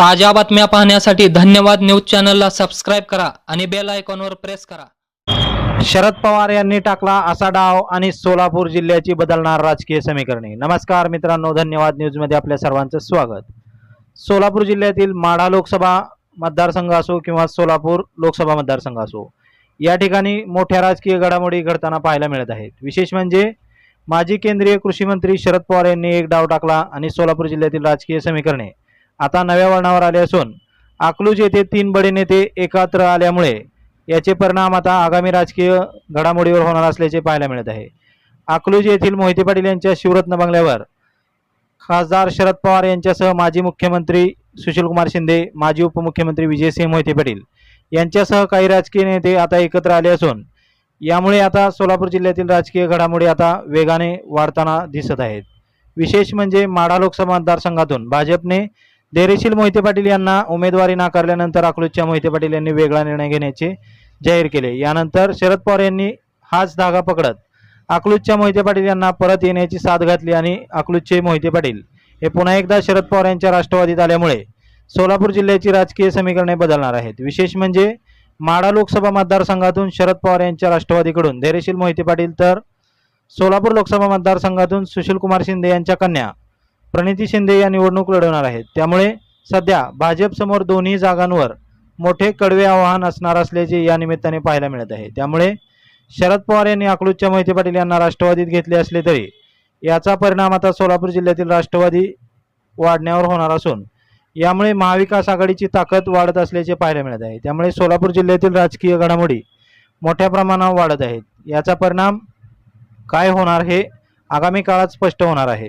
ताज्या बातम्या पाहण्यासाठी धन्यवाद न्यूज चॅनलला सबस्क्राईब करा आणि बेल आयकॉनवर प्रेस करा. शरद पवार यांनी टाकला असा डाव आणि सोलापूर जिल्ह्याची बदलणार राजकीय समीकरणे. नमस्कार मित्रांनो धन्यवाद न्यूजमध्ये आपल्या सर्वांचं स्वागत. सोलापूर जिल्ह्यातील माढा लोकसभा मतदारसंघ असो किंवा सोलापूर लोकसभा मतदारसंघ असो या ठिकाणी मोठ्या राजकीय घडामोडी घडताना पाहायला मिळत आहेत. विशेष म्हणजे माजी केंद्रीय कृषी मंत्री शरद पवार यांनी एक डाव टाकला आणि सोलापूर जिल्ह्यातील राजकीय समीकरणे. आता नव्या वळणावर आले असून अकलूज येथे तीन बडे नेते एकत्र आल्यामुळे याचे परिणाम आता आगामी राजकीय घडामोडीवर होणार असल्याचे पाहायला मिळत आहे. अकलूज येथील मोहिते पाटील यांच्या शिवरत्न बंगल्यावर खासदार शरद पवार यांच्यासह माजी मुख्यमंत्री सुशीलकुमार शिंदे माजी उपमुख्यमंत्री विजयसिंह मोहिते पाटील यांच्यासह काही राजकीय नेते आता एकत्र आले असून यामुळे आता सोलापूर जिल्ह्यातील राजकीय घडामोडी आता वेगाने वाढताना दिसत आहेत. विशेष म्हणजे माढा लोकसभा मतदारसंघातून भाजपने धैर्यशील मोहिते पाटील यांना उमेदवारी नाकारल्यानंतर अकलूजच्या मोहिते पाटील यांनी वेगळा निर्णय घेण्याचे जाहीर केले. यानंतर शरद पवार यांनी हाच धागा पकडत अकलूजच्या मोहिते पाटील यांना परत येण्याची साथ घातली आणि अकलूजचे मोहिते पाटील हे पुन्हा एकदा शरद पवार यांच्या राष्ट्रवादीत आल्यामुळे सोलापूर जिल्ह्याची राजकीय समीकरणे बदलणार आहेत. विशेष म्हणजे माडा लोकसभा मतदारसंघातून शरद पवार यांच्या राष्ट्रवादीकडून धैर्यशील मोहिते पाटील तर सोलापूर लोकसभा मतदारसंघातून सुशीलकुमार शिंदे यांच्या कन्या प्रणिती शिंदे या निवडणूक लढवणार आहेत. त्यामुळे सध्या भाजपसमोर दोन्ही जागांवर मोठे कडवे आव्हान असणार असल्याचे या निमित्ताने पाहायला मिळत आहे. त्यामुळे शरद पवार यांनी अकलूजच्या मोहिते पाटील यांना राष्ट्रवादीत घेतले असले तरी याचा परिणाम आता सोलापूर जिल्ह्यातील राष्ट्रवादी वाढण्यावर होणार असून यामुळे महाविकास आघाडीची ताकद वाढत असल्याचे पाहायला मिळत आहे. त्यामुळे सोलापूर जिल्ह्यातील राजकीय घडामोडी मोठ्या प्रमाणावर वाढत आहेत. याचा परिणाम काय होणार हे आगामी काळात स्पष्ट होणार आहे.